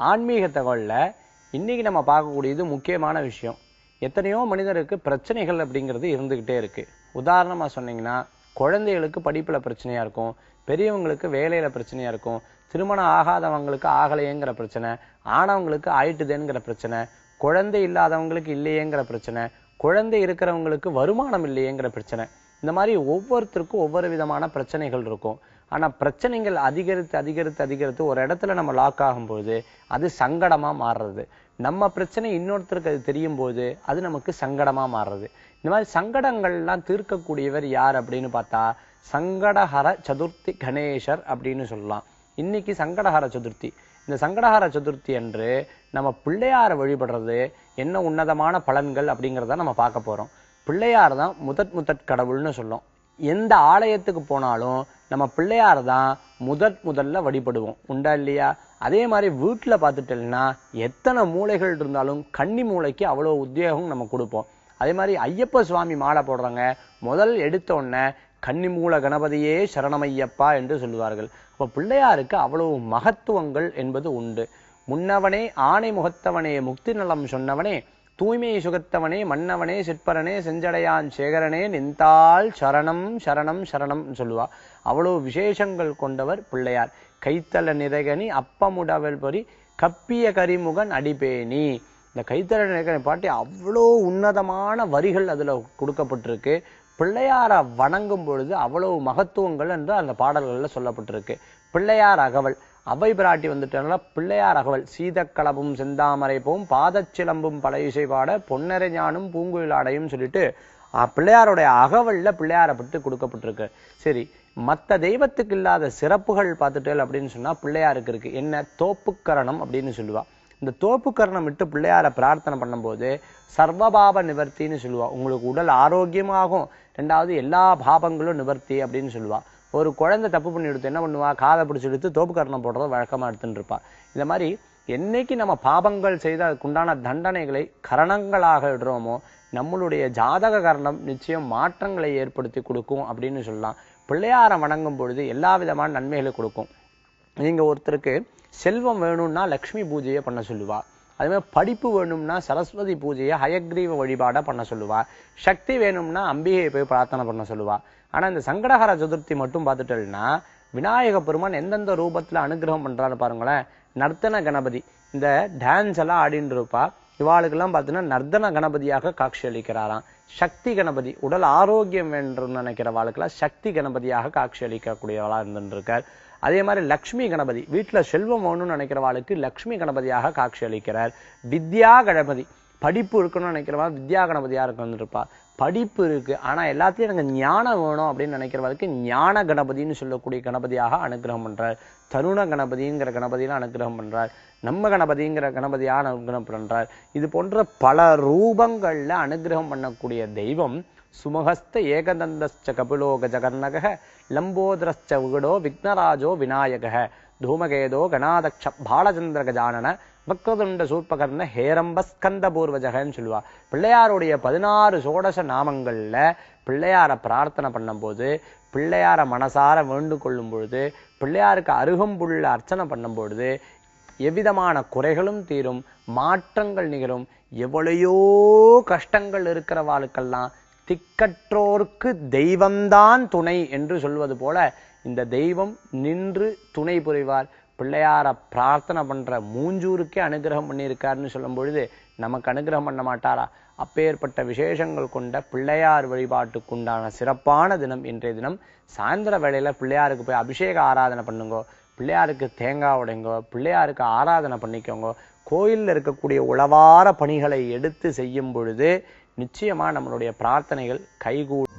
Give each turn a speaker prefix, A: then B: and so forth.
A: ஆன்மீக தகவலில் இன்னைக்கு நம்ம பார்க்கக்கூடியது முக்கியமான விஷயம். எத்தனையோ மனிதருக்கு பிரச்சனைகள் அப்படிங்கிறது இருந்துக்கிட்டே இருக்குது உதாரணமாக சொன்னீங்கன்னா குழந்தைகளுக்கு படிப்பில் பிரச்சனையாக இருக்கும் பெரியவங்களுக்கு வேலையில் பிரச்சனையாக இருக்கும் திருமணம் ஆகாதவங்களுக்கு ஆகலையேங்கிற பிரச்சனை ஆனவங்களுக்கு ஆயிட்டுதேங்கிற பிரச்சனை குழந்தை இல்லாதவங்களுக்கு இல்லையேங்கிற பிரச்சனை குழந்தை இருக்கிறவங்களுக்கு வருமானம் இல்லையேங்கிற பிரச்சனை. இந்த மாதிரி ஒவ்வொருத்தருக்கும் ஒவ்வொரு விதமான பிரச்சனைகள் இருக்கும். ஆனால் பிரச்சனைகள் அதிகரித்து அதிகரித்து அதிகரித்து ஒரு இடத்துல நம்ம லாக் ஆகும்போது அது சங்கடமாக மாறுறது. நம்ம பிரச்சனை இன்னொருத்தருக்கு அது தெரியும் போது அது நமக்கு சங்கடமாக மாறுறது. இந்த மாதிரி சங்கடங்கள்லாம் தீர்க்கக்கூடியவர் யார் அப்படின்னு பார்த்தா சங்கடஹர சதுர்த்தி கணேசர் அப்படின்னு சொல்லலாம். இன்னைக்கு சங்கடஹர சதுர்த்தி. இந்த சங்கடஹர சதுர்த்தி அன்று நம்ம பிள்ளையாரை வழிபடுறது என்ன உன்னதமான பலன்கள் அப்படிங்கிறத நம்ம பார்க்க போகிறோம் பிள்ளையார் தான் முதற் முதற் கடவுள்னு சொல்லும். எந்த ஆலயத்துக்கு போனாலும் நம்ம பிள்ளையார் தான் முதற் முதல்ல வழிபடுவோம். உண்டா இல்லையா? அதே மாதிரி வீட்டில் பார்த்துட்டோம்னா எத்தனை மூளைகள் இருந்தாலும் கன்னி மூளைக்கு அவ்வளோ உத்தியோகம் நம்ம கொடுப்போம். அதே மாதிரி ஐயப்ப சுவாமி மாலை போடுறாங்க. முதல் எடுத்தோடனே கன்னி கன்னிமூல கணபதியே சரணமையப்பா என்று சொல்லுவார்கள். இப்போ பிள்ளையாருக்கு அவ்வளவு மகத்துவங்கள் என்பது உண்டு. முன்னவனே ஆணை முகத்தவனே முக்தி நலம் சொன்னவனே தூய்மை சுகத்தவனே மன்னவனே சிற்பரனே செஞ்சடையான் சேகரனே நின்றால் சரணம் சரணம் சரணம்னு சொல்லுவா. அவ்வளவு விசேஷங்கள் கொண்டவர் பிள்ளையார். கைத்தல நிறைகனி அப்பமுடவல் பொறி கப்பிய கரிமுகன் அடிபேணி. இந்த கைத்தல நிறைகனி பாட்டி அவ்வளோ உன்னதமான வரிகள் அதுல கொடுக்கப்பட்டிருக்கு. பிள்ளையாரை வணங்கும் பொழுது அவ்வளவு மகத்துவங்கள் என்று அந்த பாடல்கள்ல சொல்லப்பட்டிருக்கு. பிள்ளையார் அகவல். அவை பிராட்டி வந்துட்டனால பிள்ளையார் அகவல் சீதக்களபும் செந்தாமரை போம் பாதச்சிலம்பும் பழைய இசைப்பாட பாட பொன்னரை ஞானும் பூங்குயிலாடையும் சொல்லிட்டு பிள்ளையாருடைய அகவல்ல பிள்ளையாரை பற்றி கொடுக்கப்பட்டிருக்கு. சரி மற்ற தெய்வத்துக்கு இல்லாத சிறப்புகள் பார்த்துட்டேல் அப்படின்னு சொன்னா பிள்ளையாருக்கு இருக்கு. என்ன? தோப்புக்கரணம் அப்படின்னு சொல்லுவா. இந்த தோப்புக்கரணம் விட்டு பிள்ளையாரை பிரார்த்தனை பண்ணும்போது சர்வபாப நிவர்த்தின்னு சொல்லுவா. உங்களுக்கு உடல் ஆரோக்கியமாகும். ரெண்டாவது எல்லா பாபங்களும் நிவர்த்தி அப்படின்னு சொல்லுவா. ஒரு குழந்தை தப்பு பண்ணி எடுத்து என்ன பண்ணுவா? காதை பிடிச்சி எடுத்து தோப்புக்கரணம் போடுறத வழக்கமாக எடுத்துட்டு இந்த மாதிரி என்னைக்கு நம்ம பாபங்கள் செய்து அதுக்குண்டான தண்டனைகளை கரணங்களாக இடுறோமோ நம்மளுடைய ஜாதக கரணம் நிச்சயம் மாற்றங்களை ஏற்படுத்தி கொடுக்கும் அப்படின்னு சொல்லலாம். பிள்ளையாரை வணங்கும் பொழுது எல்லா விதமான நன்மைகளை கொடுக்கும். நீங்கள் ஒருத்தருக்கு செல்வம் வேணும்னா லக்ஷ்மி பூஜையை பண்ண சொல்லுவா. அதே மாதிரி படிப்பு வேணும்னா சரஸ்வதி பூஜையை ஹயக்ரீவ வழிபாடை பண்ண சொல்லுவா. சக்தி வேணும்னா அம்பிகையை போய் பிரார்த்தனை பண்ண சொல்லுவா. ஆனால் இந்த சங்கடஹர சதுர்த்தி மட்டும் பார்த்துட்டோம்னா விநாயக பெருமான் எந்தெந்த ரூபத்தில் அனுகிரகம் பண்ணுறான்னு பாருங்களேன். நர்த்தன கணபதி இந்த டான்ஸ் எல்லாம் ஆடின்னு இருப்பா. இவாளுக்கெல்லாம் பார்த்தீங்கன்னா நர்த்தன கணபதியாக காட்சி அளிக்கிறாராம். சக்தி கணபதி உடல் ஆரோக்கியம் வேண்டும் நினைக்கிறவாளுக்கெல்லாம் சக்தி கணபதியாக காட்சி அளிக்கக்கூடியவளாக இருந்துருக்கார். அதே மாதிரி லக்ஷ்மி கணபதி வீட்டில் செல்வம் வேணும்னு நினைக்கிறவாளுக்கு லக்ஷ்மி கணபதியாக காட்சி அளிக்கிறார். வித்யா கணபதி படிப்பு இருக்கணும்னு நினைக்கிறவா வித்யா கணபதியாக இருக்கணும்னு இருப்பா படிப்பு இருக்குது ஆனால் எல்லாத்தையும் எனக்கு ஞானம் வேணும் அப்படின்னு நினைக்கிறவருக்கு ஞான கணபதினு சொல்லக்கூடிய கணபதியாக அனுகிரகம் பண்ணுறார் தருண கணபதிங்கிற கணபதியில் அனுகிரகம் பண்ணுறார் நம்ம கணபதிங்கிற கணபதியாக அனுகிரகம் பண்ணுறார் இது போன்ற பல ரூபங்களில் அனுகிரகம் பண்ணக்கூடிய தெய்வம் சுமஹஸ்த ஏகதந்தஸ்ச கபிலோ கஜகர்ணக லம்போதரஸ்ச விகடோ விக்னராஜோ விநாயக தூமகேதோ கணாதக்ஷ பாலச்சந்திர கஜானன வக்ரதுண்ட சூர்பகர்ண ஹேரம்ப ஸ்கந்த பூர்வஜகன்னு சொல்லுவா. பிள்ளையாருடைய பதினாறு சோடச நாமங்களில் பிள்ளையாரை பிரார்த்தனை பண்ணும்போது பிள்ளையாரை மனசார வேண்டு கொள்ளும் பொழுது பிள்ளையாருக்கு அருகம்புள்ள அர்ச்சனை பண்ணும்பொழுது எவ்விதமான குறைகளும் தீரும் மாற்றங்கள் நிகழும் எவ்வளையோ கஷ்டங்கள் இருக்கிறவாளுக்கெல்லாம் திக்கற்றோர்க்கு தெய்வம்தான் துணை என்று சொல்வது போல இந்த தெய்வம் நின்று துணை புரிவார். பிள்ளையார பிரார்த்தனை பண்ற மூஞ்சூருக்கே அனுகிரகம் பண்ணியிருக்காருன்னு சொல்லும் பொழுது நமக்கு அனுகிரகம் பண்ண மாட்டாரா? அப்பேற்பட்ட விசேஷங்கள் கொண்ட பிள்ளையார் வழிபாட்டுக்குண்டான சிறப்பான தினம் இன்றைய தினம். சாயந்தர வேளையில பிள்ளையாருக்கு போய் அபிஷேக ஆராதனை பண்ணுங்கோ பிள்ளையாருக்கு தேங்காய் உடைங்கோ பிள்ளையாருக்கு ஆராதனை பண்ணிக்கோங்க கோயில்ல இருக்கக்கூடிய உளவார பணிகளை எடுத்து செய்யும் பொழுது நிச்சயமா நம்மளுடைய பிரார்த்தனைகள் கைகூடும்